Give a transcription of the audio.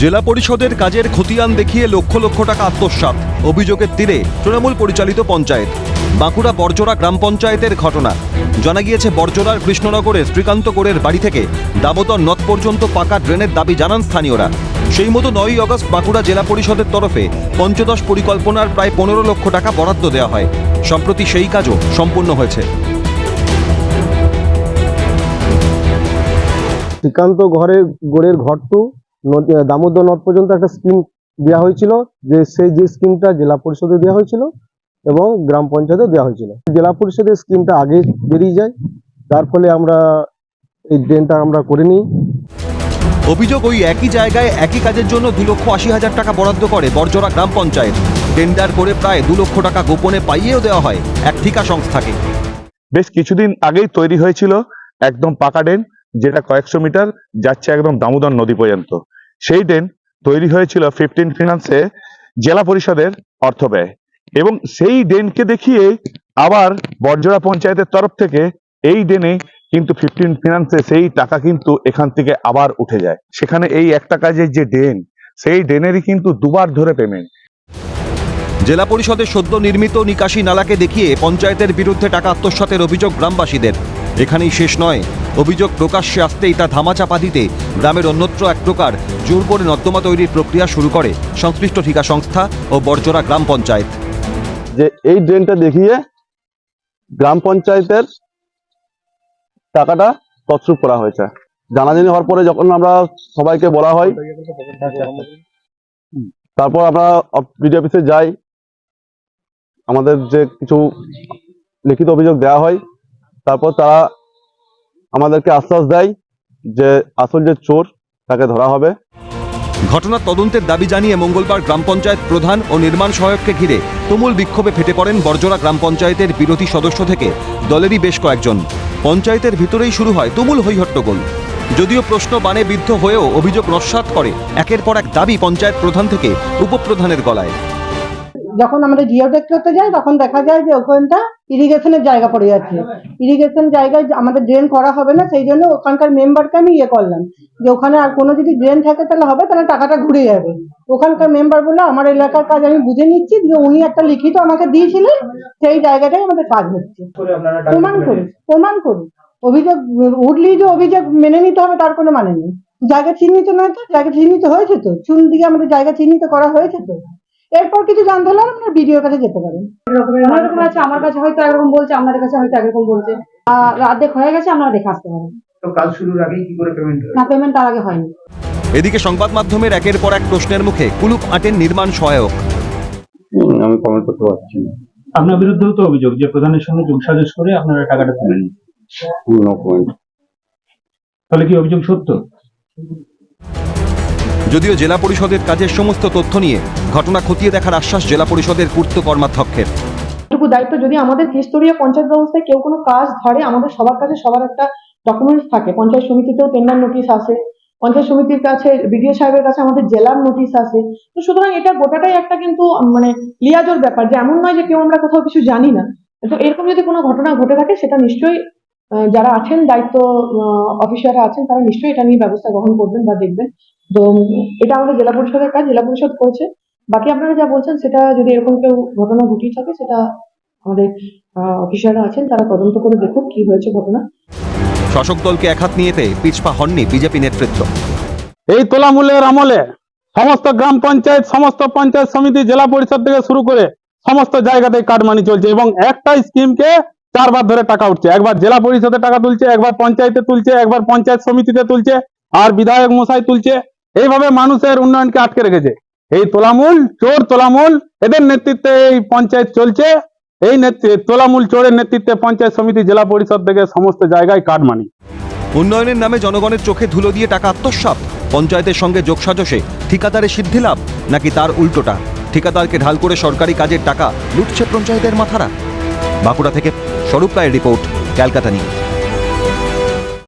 জেলা পরিষদের কাজের খতিয়ান দেখিয়ে লক্ষ লক্ষ টাকা আত্মসাৎ। অভিযোগের তীরে তৃণমূল পরিচালিত পঞ্চায়েত। বাঁকুড়া বর্জরা গ্রাম পঞ্চায়েতের ঘটনা। জানা গিয়েছে বর্জরার কৃষ্ণনগরের শ্রীকান্ত গোড়ের বাড়ি থেকে দামোদর নদ পর্যন্ত পাকা ড্রেনের দাবি জানান স্থানীয়রা। সেই মতো নয়ই আগস্ট বাঁকুড়া জেলা পরিষদের তরফে পঞ্চদশ পরিকল্পনার প্রায় পনেরো লক্ষ টাকা বরাদ্দ দেওয়া হয়। সম্প্রতি সেই কাজও সম্পূর্ণ হয়েছে। শ্রীকান্ত গোড়ের ঘর টু নদী দামোদর নদ পর্যন্ত একটা স্কিম দেওয়া হয়েছিল যে সেই যে স্কিমটা জেলা পরিষদে দেওয়া হয়েছিল এবং গ্রাম পঞ্চায়েতে দেওয়া হয়েছিল। জেলা পরিষদের স্কিমটা আগে বেরিয়ে যায় তার ফলে আমরা এই ড্রেনটা আমরা করে নিই। অভিযোগ ওই একই জায়গায় একই কাজের জন্য দু লক্ষ আশি হাজার টাকা বরাদ্দ করে বর্জরা গ্রাম পঞ্চায়েত। টেন্ডার করে প্রায় দু লক্ষ টাকা গোপনে পাইয়েও দেওয়া হয় এক ঠিকা সংস্থাকে। বেশ কিছুদিন আগেই তৈরি হয়েছিল একদম পাকা ড্রেন যেটা কয়েকশো মিটার যাচ্ছে একদম দামোদর নদী পর্যন্ত। সেই ড্রেন তৈরি হয়েছিল ফিফটিন ফিনান্সে জেলা পরিষদের অর্থ ব্যয়। এবং সেই ড্রেনকে দেখিয়ে আবার বর্জরা পঞ্চায়েতের তরফ থেকে এই ড্রেনে কিন্তু ফিফটিন ফিনান্সে সেই টাকা কিন্তু এখান থেকে আবার উঠে যায়। সেখানে এই একটা কাজের যে ড্রেন সেই ড্রেনেরই কিন্তু দুবার ধরে পেমেন্ট জেলা পরিষদের সদ্য নির্মিত নিকাশি নালাকে দেখিয়ে পঞ্চায়েতের বিরুদ্ধে টাকা আত্মসাতের অভিযোগ গ্রামবাসীদের। এখানেই শেষ নয়। অভিযোগ প্রকাশ্যে আসতেই তা ধামাচাপা দিতে গ্রামের অন্যত্র এক প্রকার জোর করে নর্দমা তৈরির প্রক্রিয়া শুরু করে সংশ্লিষ্ট ঠিকা সংস্থা ও বর্জরা গ্রাম পঞ্চায়েত। যে এই ড্রেনটা দেখিয়ে গ্রাম পঞ্চায়েতের টাকাটা তছরূপ করা হয়েছে। জানাজানি হওয়ার পরে যখন আমরা সবাইকে বলা হয়, তারপর আমরা বিডি অফিসে যাই। আমাদের যে কিছু লিখিত অভিযোগ দেওয়া হয়, তারপর তারা আমাদেরকে আশ্বাস দেয় যে আসল যে চোর, তাকে ধরা হবে। ঘটনার তদন্তের দাবি জানিয়ে মঙ্গলবার গ্রাম পঞ্চায়েত প্রধান ও নির্মাণ সহায়ককে ঘিরে তুমুল বিক্ষোভে ফেটে পড়েন বর্জরা গ্রাম পঞ্চায়েতের বিরোধী সদস্য থেকে, দলেরই বেশ কয়েকজন। পঞ্চায়েতের ভিতরেই শুরু হয় তুমুল হৈহট্টগোল যদিও প্রশ্ন বানে বিদ্ধ হয়েও অভিযোগ নস্বাত করে, একের পর এক দাবি পঞ্চায়েত প্রধান থেকে, উপপ্রধানের গলায়। যখন আমরা জিও টেক করতে যাই তখন দেখা যায় যে ওখানটা ইরিগেশনের জায়গা পড়ে যাচ্ছে। ইরিগেশন জায়গায় আমাদের ড্রেন করা হবে না সেই জন্য ওখানকার মেম্বারকে আমি ইয়ে করলাম। যে ওখানে আর কোনো যদি ড্রেন থাকে তাহলে হবে তাহলে টাকাটা ঘুরে যাবে। ওখানকার মেম্বার বলে আমার এলাকার কাজ আমি বুঝে নিচ্ছি যে উনি একটা লিখিত আমাকে দিয়েছিলেন সেই জায়গাটাই আমাদের কাজ হচ্ছে। প্রমাণ করি প্রমাণ করি অভিযোগ উঠলেই যে অভিযোগ মেনে নিতে হবে তার কোনো মানে নেই। জায়গা চিহ্নিত নয় তো? জায়গা চিহ্নিত হয়েছে তো? চুন দিয়ে আমাদের জায়গা চিহ্নিত করা হয়েছে তো? এরপর কিছু জানতে হলে আপনার বিডিওর কাছে যেতে পারেন। অনেক রকম আছে আমার কাছে হয়তো একরকম বলছে আপনাদের কাছে হয়তো একরকম বলছে। আহ, অর্ধেক হয়ে গেছে আপনারা দেখে আসতে পারেন। তো কাজ শুরুর আগেই কি করে পেমেন্ট না পেমেন্ট তার আগে হয়নি। এদিকে সংবাদ মাধ্যমের একের পর এক প্রশ্নের মুখে কুলুপ আটেন নির্মাণ সহায়ক। আমি কমেন্ট করতে পারছি না। আপনার বিরুদ্ধেও তো অভিযোগ যে প্রধানের সঙ্গে যোগসাজশ করে আপনারা টাকাটা তুলে নিন নো তাহলে কি অভিযোগ সত্য? যদিও জেলা পরিষদের কাজের সমস্ত তথ্য নিয়ে ঘটনা খতিয়ে দেখার আশ্বাস জেলা পরিষদের পূর্ত কর্মাধ্যক্ষের। এটুকু দায়িত্ব যদি আমাদের ত্রিস্তরীয় পঞ্চায়েত ব্যবস্থায় কেউ কোনো কাজ ধরে, আমাদের সবার কাছে সবার একটা ডকুমেন্টস থাকে। পঞ্চায়েত সমিতিতেও টেন্ডার নোটিশ আসে, পঞ্চায়েত সমিতির কাছে, বিডিও সাহেবের কাছে আমাদের জেলার নোটিশ আসে। তো সুতরাং এটা গোটাটাই একটা কিন্তু মানে লিয়াজোর ব্যাপার যে এমন নয় যে কেউ আমরা কোথাও কিছু জানি না। তো এরকম যদি কোনো ঘটনা ঘটে থাকে, সেটা নিশ্চয়ই যারা আছেন, দায়িত্ব অফিসাররা আছেন, তারা নিশ্চয়ই এটা নিয়ে ব্যবস্থা গ্রহণ করবেন বা দেখবেন। তো এটা আমাদের জেলা পরিষদের কাজ জেলা পরিষদ করছে। বাকি আপনারা যা বলছেন সেটা যদি এরকম কেউ ঘটনা ঘটিয়ে থাকে সেটা আমাদের অফিসাররা আছেন তারা তদন্ত করে দেখুক কি হয়েছে ঘটনা। শাসক দলকে একহাত নিয়েতে পিছপা হননি বিজেপি নেতৃত্ব। এই তোলামূলের আমলে সমস্ত গ্রাম পঞ্চায়েত সমস্ত পঞ্চায়েত সমিতি জেলা পরিষদ থেকে শুরু করে সমস্ত জায়গাতে কাটমানি চলছে এবং একটা স্কিমকে চারবার ধরে টাকা উঠছে। একবার জেলা পরিষদে টাকা তুলছে একবার পঞ্চায়েতে তুলছে একবার পঞ্চায়েত সমিতিতে তুলছে আর বিধায়ক মশাই তুলছে। এইভাবে মানুষের উন্নয়নকে আটকে রেখেছে। এই তোলামূল চোর তোলামূল, এদের নেতৃত্বে এই পঞ্চায়েত চলছে। এই তোলামূল চোরের নেতৃত্বে পঞ্চায়েত সমিতি, জেলা পরিষদ থেকে সমস্ত জায়গায় কাটমানি উন্নয়নের নামে জনগণের চোখে ধুলো দিয়ে টাকা আত্মসাৎ। পঞ্চায়েতের সঙ্গে যোগসাজশে ঠিকাদারের সিদ্ধি লাভ, নাকি তার উল্টোটা? ঠিকাদারকে ঢাল করে সরকারি কাজের টাকা লুটছে পঞ্চায়েতের মাথারা। বাঁকুড়া থেকে স্বরূপ রায়ের রিপোর্ট, ক্যালকাটা নিউজ।